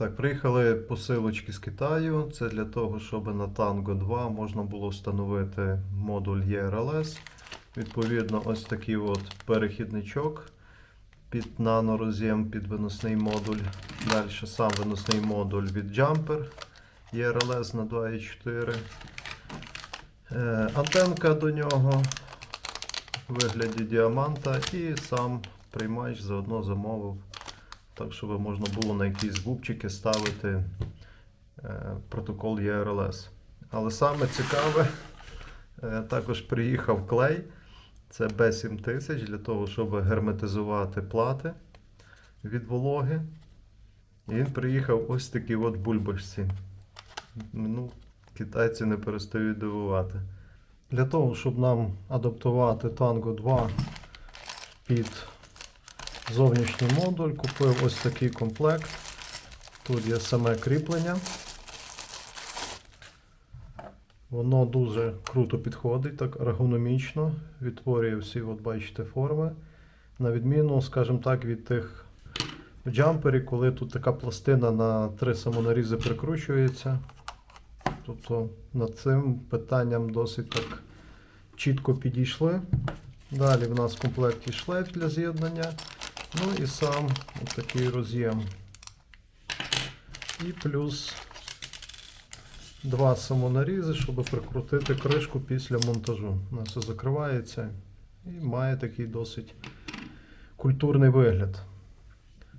Так, приїхали посилочки з Китаю. Це для того, щоб на Tango 2 можна було встановити модуль ERLS. Відповідно, ось такий от перехідничок під нанороз'єм, під виносний модуль. Далі сам виносний модуль від Jumper ERLS на 2.4. Е, антенка до нього у вигляді діаманта і сам приймач заодно замовив так, щоб можна було на якісь губчики ставити е, протокол ERLS. Але саме цікаве, е, також приїхав клей. Це B7000 для того, щоб герметизувати плати від вологи. І він приїхав ось такі от бульбашці. Ну, китайці не перестають дивувати. Для того, щоб нам адаптувати Tango 2 під зовнішній модуль, купив ось такий комплект. Тут є саме кріплення. Воно дуже круто підходить, так ергономічно, відтворює всі, от бачите, форми. На відміну, скажімо так, від тих в джампері, коли тут така пластина на три самонарізи прикручується. Тобто над цим питанням досить так чітко підійшли. Далі в нас в комплекті шлейф для з'єднання. Ну і сам такий роз'єм. І плюс два самонарізи, щоб прикрутити кришку після монтажу. Вона все закривається і має такий досить культурний вигляд.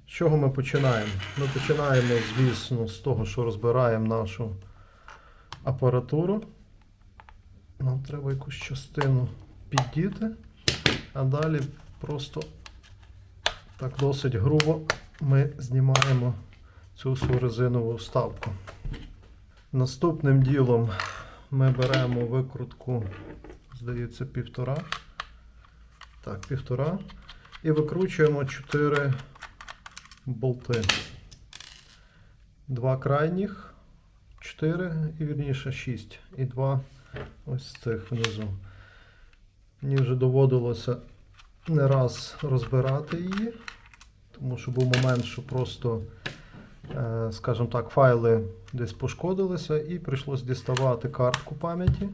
З чого ми починаємо? Ми починаємо, звісно, з того, що розбираємо нашу апаратуру. Нам треба якусь частину піддіти, а далі просто так досить грубо ми знімаємо цю всю резинову вставку. Наступним ділом ми беремо викрутку, здається, півтора. Так, півтора. І викручуємо 4 болти. Два крайніх, 4 і вірніше 6. І два ось цих внизу. Мені вже доводилося не раз розбирати її, тому що був момент, що просто, е, скажімо так, файли десь пошкодилися і прийшлось діставати картку пам'яті,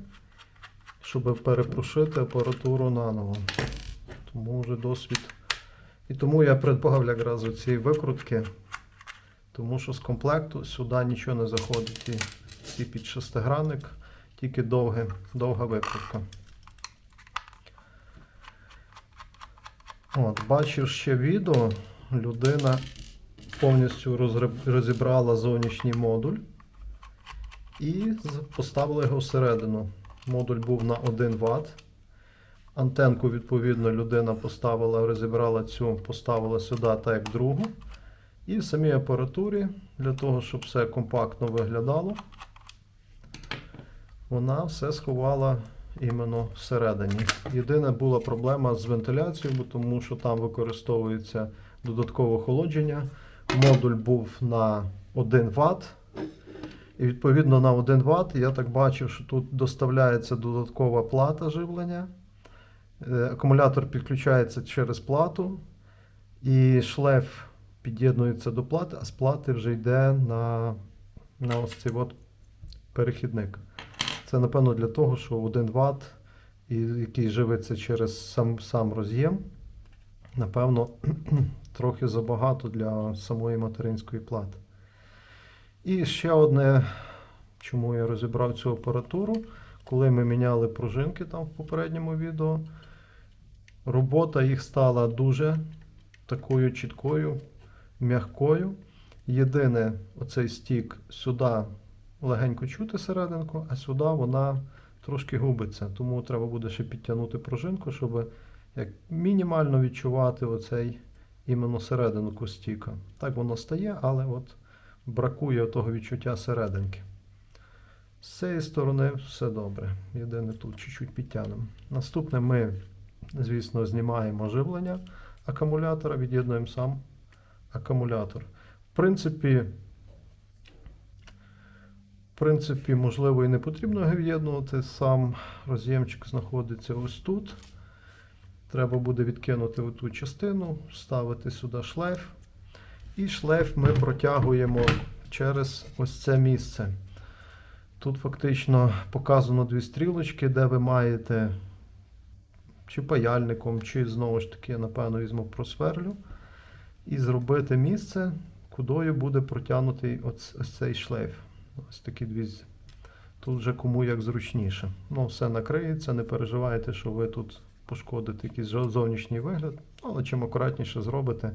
щоб перепрошити апаратуру наново. Тому вже досвід. І тому я придбав якраз ці викрутки, тому що з комплекту сюди нічого не заходить. І під шестигранник, тільки довге, довга викрутка. От, бачив ще відео, людина повністю розібрала зовнішній модуль і поставила його всередину. Модуль був на 1 Вт. Антенку, відповідно, людина поставила, розібрала цю, поставила сюди так як другу. І в самій апаратурі, для того, щоб все компактно виглядало, вона все сховала іменно всередині. Єдина була проблема з вентиляцією, тому що там використовується додаткове охолодження. Модуль був на 1 Вт. І відповідно на 1 Вт я так бачив, що тут доставляється додаткова плата живлення. Е, Акумулятор підключається через плату, і шлейф під'єднується до плати, а з плати вже йде на, на ось цей от перехідник. Це, напевно, для того, що 1 Вт, який живиться через сам, сам роз'єм, напевно, трохи забагато для самої материнської плати. І ще одне, чому я розібрав цю апаратуру, коли ми міняли пружинки там в попередньому відео, робота їх стала дуже такою чіткою, м'якою. Єдине, оцей стік сюди легенько чути серединку, а сюди вона трошки губиться. Тому треба буде ще підтягнути пружинку, щоб як мінімально відчувати оцей іменно серединку стіка. Так воно стає, але от бракує того відчуття серединки. З цієї сторони все добре. Єдине тут чуть-чуть підтягнемо. Наступне ми, звісно, знімаємо живлення акумулятора, від'єднуємо сам акумулятор. В принципі, в принципі, можливо, і не потрібно його від'єднувати. Сам роз'ємчик знаходиться ось тут. Треба буде відкинути оту частину, вставити сюди шлейф. І шлейф ми протягуємо через ось це місце. Тут фактично показано дві стрілочки, де ви маєте чи паяльником, чи знову ж таки, напевно, візьму просверлю. І зробити місце, кудою буде протягнутий ось цей шлейф. Ось такі дві. Тут вже кому як зручніше. Ну, все накриється, не переживайте, що ви тут пошкодите якийсь зовнішній вигляд. Але чим акуратніше зробите,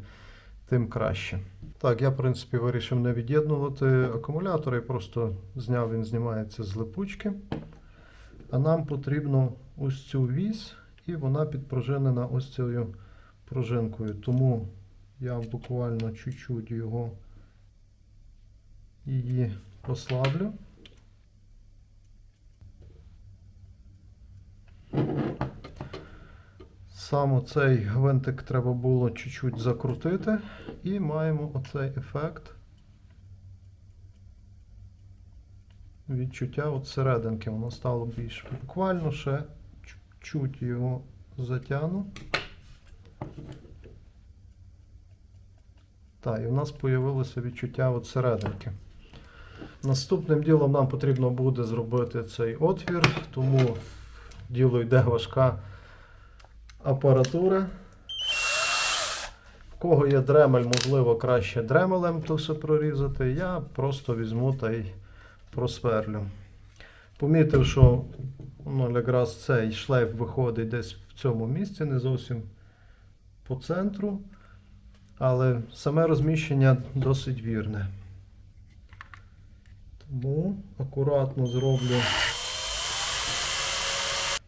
тим краще. Так, я, в принципі, вирішив не від'єднувати акумулятор, я просто зняв, він знімається з липучки. А нам потрібно ось цю вісь, і вона підпружинена ось цією пружинкою. Тому я буквально чуть-чуть його її послаблю. Саме цей гвинтик треба було чуть-чуть закрутити, і маємо оцей ефект відчуття от серединки. Воно стало більш буквально ще чуть-чуть його затягну. Так, і в нас з'явилося відчуття от серединки. Наступним ділом нам потрібно буде зробити цей отвір, тому діло йде важка апаратура. В кого є дремель, можливо, краще дремелем то все прорізати. Я просто візьму та й просверлю. Помітив, що ну, якраз цей шлейф виходить десь в цьому місці, не зовсім по центру. Але саме розміщення досить вірне. Тому акуратно зроблю.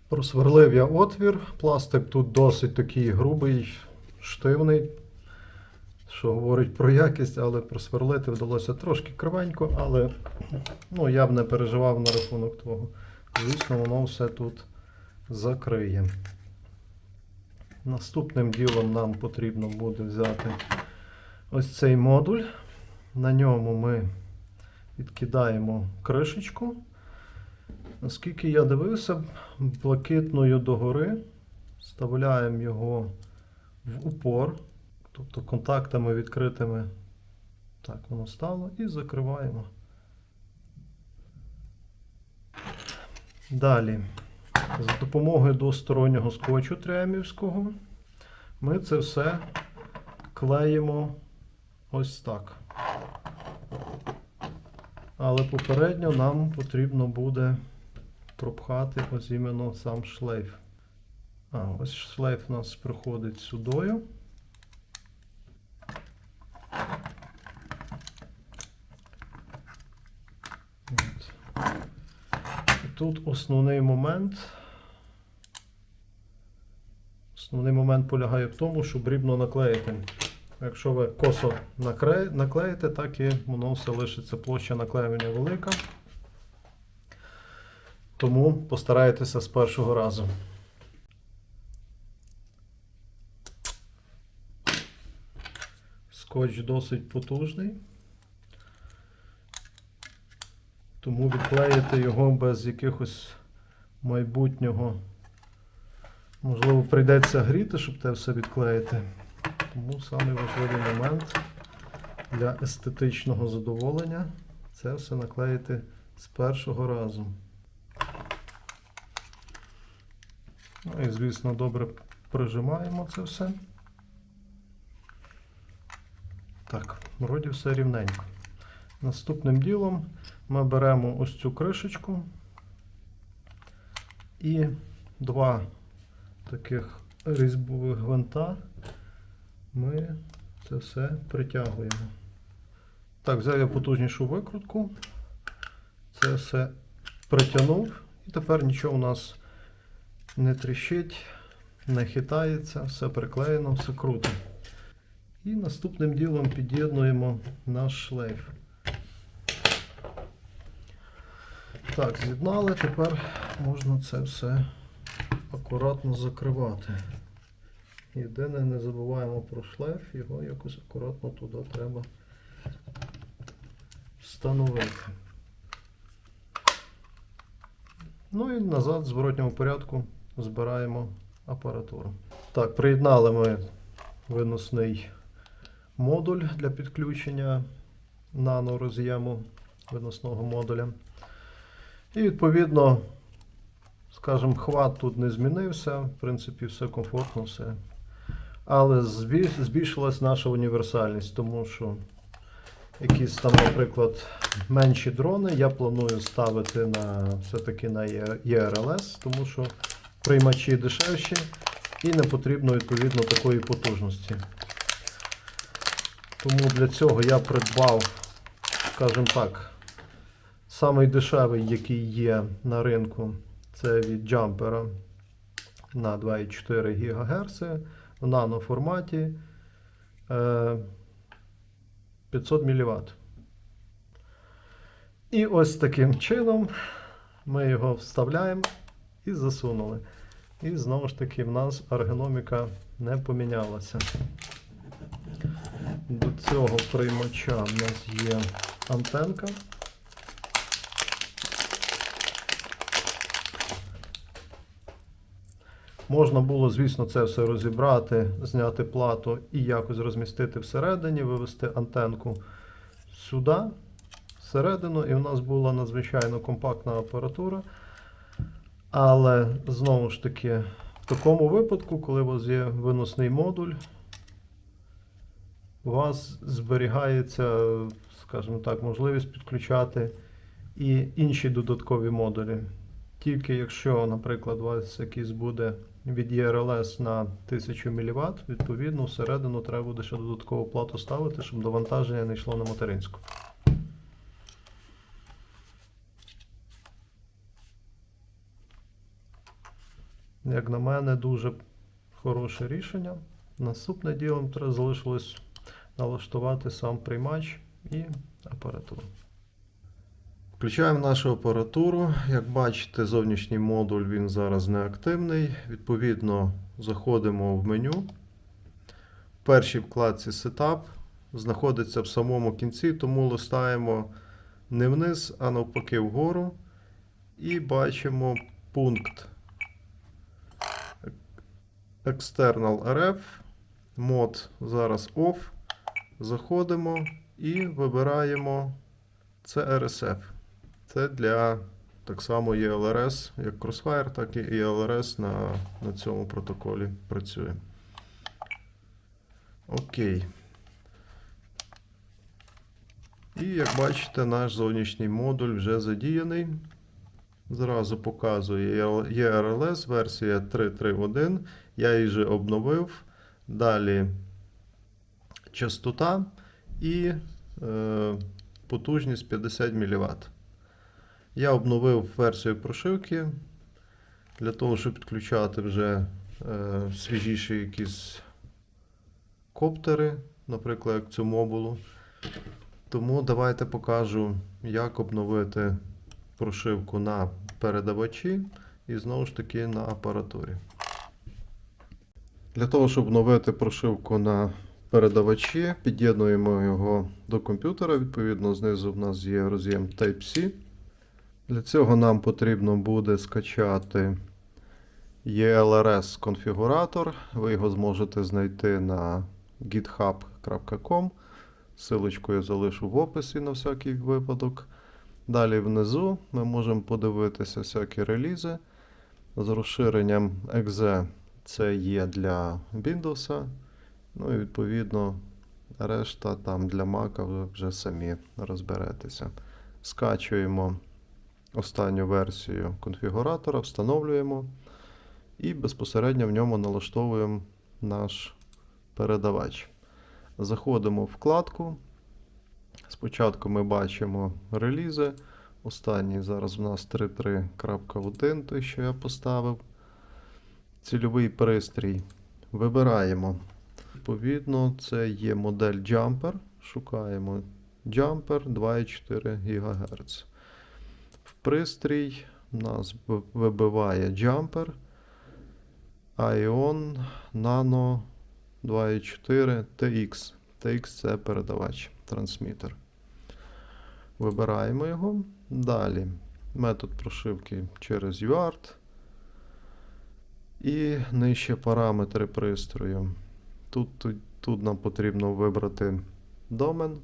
Просверлив я отвір. Пластик тут досить такий грубий, штивний, що говорить про якість, але просверлити вдалося трошки кривенько, але ну, я б не переживав на рахунок того. Звісно, воно все тут закриє. Наступним ділом нам потрібно буде взяти ось цей модуль. На ньому ми відкидаємо кришечку. Наскільки я дивився, блакитною догори вставляємо його в упор, тобто контактами відкритими. Так, воно стало і закриваємо. Далі, за допомогою двостороннього скотчу тремівського, ми це все клеїмо ось так. Але попередньо нам потрібно буде пропхати ось іменно сам шлейф. А, ось шлейф у нас проходить сюдою. Тут основний момент. Основний момент полягає в тому, щоб рівно наклеїти. Якщо ви косо наклеїте, так і воно все лишиться площа наклеювання велика. Тому постарайтеся з першого разу. Скотч досить потужний. Тому відклеїти його без якихось майбутнього. Можливо, прийдеться гріти, щоб те все відклеїти. Тому самий важливий момент для естетичного задоволення це все наклеїти з першого разу. Ну і, звісно, добре прижимаємо це все. Так, вроді все рівненько. Наступним ділом ми беремо ось цю кришечку і два таких різьбових гвинта ми це все притягуємо. Так, взяв я потужнішу викрутку, це все притягнув, і тепер нічого у нас не тріщить, не хитається, все приклеєно, все круто. І наступним ділом під'єднуємо наш шлейф. Так, з'єднали, тепер можна це все акуратно закривати. Єдине, не забуваємо про шлейф, його якось акуратно туди треба встановити. Ну і назад в зворотньому порядку збираємо апаратуру. Так, приєднали ми виносний модуль для підключення нанороз'єму виносного модуля. І відповідно, скажімо, хват тут не змінився. В принципі, все комфортно, все. Але збіль- збільшилась наша універсальність, тому що якісь там, наприклад, менші дрони я планую ставити на все-таки на ЄРЛС, тому що приймачі дешевші і не потрібно відповідно такої потужності. Тому для цього я придбав, скажімо так, самий дешевий, який є на ринку, це від Jumper на 2,4 ГГц в наноформаті е, 500 мВт. І ось таким чином ми його вставляємо і засунули. І знову ж таки в нас ергономіка не помінялася. До цього приймача в нас є антенка. Можна було, звісно, це все розібрати, зняти плату і якось розмістити всередині, вивести антенку сюди, всередину, і в нас була надзвичайно компактна апаратура. Але знову ж таки, в такому випадку, коли у вас є виносний модуль, у вас зберігається, скажімо так, можливість підключати і інші додаткові модулі. Тільки якщо, наприклад, у вас якийсь буде від ERLS на 1000 мВт, відповідно, всередину треба буде ще додаткову плату ставити, щоб довантаження не йшло на материнську. Як на мене, дуже хороше рішення. Наступне діло треба залишилось налаштувати сам приймач і апаратуру. Включаємо нашу апаратуру. Як бачите, зовнішній модуль він зараз не активний. Відповідно, заходимо в меню. В першій вкладці Setup знаходиться в самому кінці, тому листаємо не вниз, а навпаки вгору. І бачимо пункт External RF. Мод зараз OFF. Заходимо і вибираємо CRSF. Це для так само ELRS, як Crossfire, так і ELRS на, на цьому протоколі працює. Окей. І як бачите, наш зовнішній модуль вже задіяний. Зразу показує ERLS версія 3.3.1. Я її вже обновив. Далі частота і е, потужність 50 мВт. Я обновив версію прошивки для того, щоб підключати вже е, свіжіші якісь коптери, наприклад, як цю мобулу. Тому давайте покажу, як обновити прошивку на передавачі і знову ж таки на апаратурі. Для того, щоб обновити прошивку на передавачі, під'єднуємо його до комп'ютера. Відповідно, знизу в нас є роз'єм Type-C. Для цього нам потрібно буде скачати ELRS конфігуратор. Ви його зможете знайти на github.com. Силочку я залишу в описі на всякий випадок. Далі внизу ми можемо подивитися всякі релізи. З розширенням .exe це є для Windows. Ну і відповідно решта там для Mac вже самі розберетеся. Скачуємо останню версію конфігуратора, встановлюємо і безпосередньо в ньому налаштовуємо наш передавач. Заходимо в вкладку. Спочатку ми бачимо релізи. Останній зараз у нас 3.3.1, той, що я поставив. Цільовий пристрій. Вибираємо. Відповідно, це є модель Jumper. Шукаємо Jumper 2,4 ГГц. Пристрій нас вибиває Jumper Ion Nano 2,4 TX. TX це передавач, трансмітер. Вибираємо його. Далі метод прошивки через UART. І нижче параметри пристрою. Тут, тут, тут нам потрібно вибрати домен.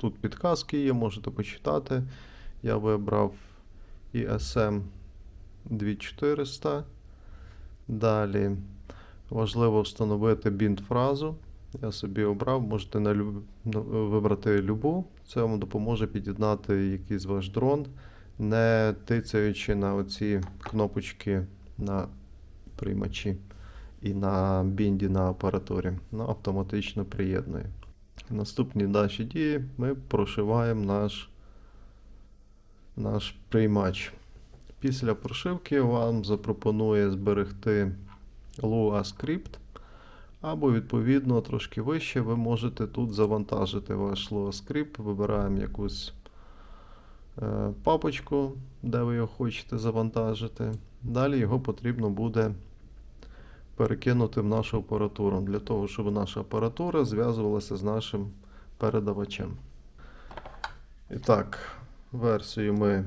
Тут підказки є, можете почитати. Я вибрав ISM 2400. Далі важливо встановити бінд фразу. Я собі обрав, можете на люб... ну, вибрати любу. Це вам допоможе під'єднати якийсь ваш дрон, не тицяючи на оці кнопочки на приймачі і на бінді на апаратурі. Ну, автоматично приєднує. Наступні наші дії ми прошиваємо наш, наш приймач. Після прошивки вам запропонує зберегти Lua скрипт. Або, відповідно, трошки вище ви можете тут завантажити ваш Lua скрипт. Вибираємо якусь е, папочку, де ви його хочете завантажити. Далі його потрібно буде перекинути в нашу апаратуру, для того, щоб наша апаратура зв'язувалася з нашим передавачем. І так, версію ми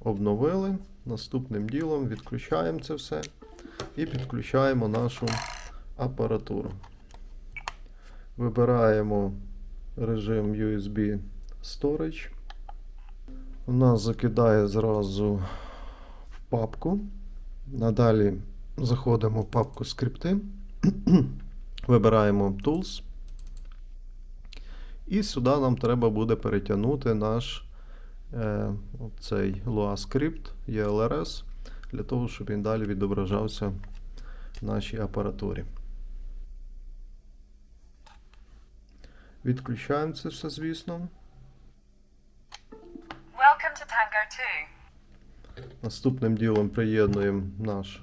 обновили. Наступним ділом відключаємо це все і підключаємо нашу апаратуру. Вибираємо режим USB Storage. У нас закидає зразу в папку. Надалі заходимо в папку скрипти, вибираємо Tools. І сюди нам треба буде перетягнути наш е, цей Lua скрипт ELRS, для того, щоб він далі відображався в нашій апаратурі. Відключаємо це все, звісно. Welcome to Tango 2. Наступним ділом приєднуємо наш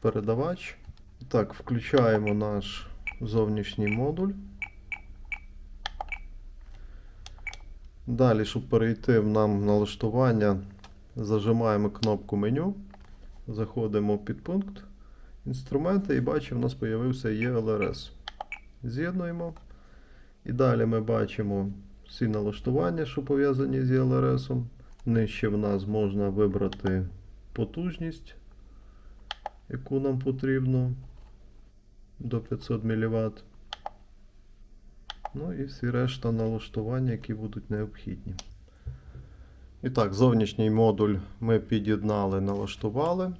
передавач. Так, включаємо наш зовнішній модуль. Далі, щоб перейти в нам налаштування, зажимаємо кнопку меню, заходимо в підпункт інструменти і бачимо, у нас з'явився ELRS. З'єднуємо. І далі ми бачимо всі налаштування, що пов'язані з ELRS. Нижче в нас можна вибрати потужність, яку нам потрібно до 500 мВт. Ну і всі решта налаштування, які будуть необхідні. І так, зовнішній модуль ми під'єднали, налаштували.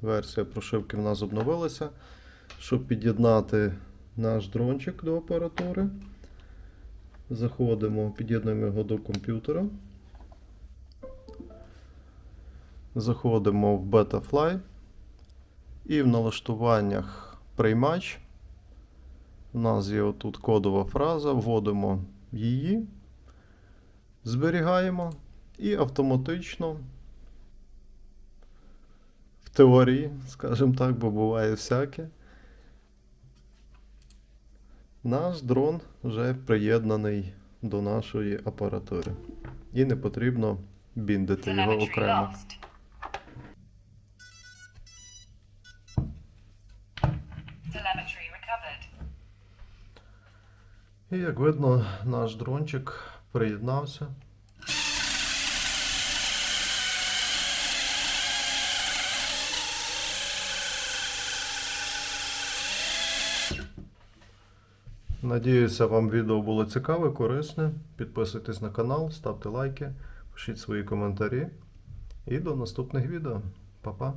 Версія прошивки в нас обновилася. Щоб під'єднати наш дрончик до апаратури, заходимо, під'єднуємо його до комп'ютера. Заходимо в Betafly і в налаштуваннях приймач. У нас є отут кодова фраза, вводимо її, зберігаємо і автоматично в теорії, скажімо так, бо буває всяке. Наш дрон вже приєднаний до нашої апаратури. І не потрібно біндити його окремо. І як видно, наш дрончик приєднався. Надіюся, вам відео було цікаве, корисне. Підписуйтесь на канал, ставте лайки, пишіть свої коментарі. І до наступних відео. Па-па!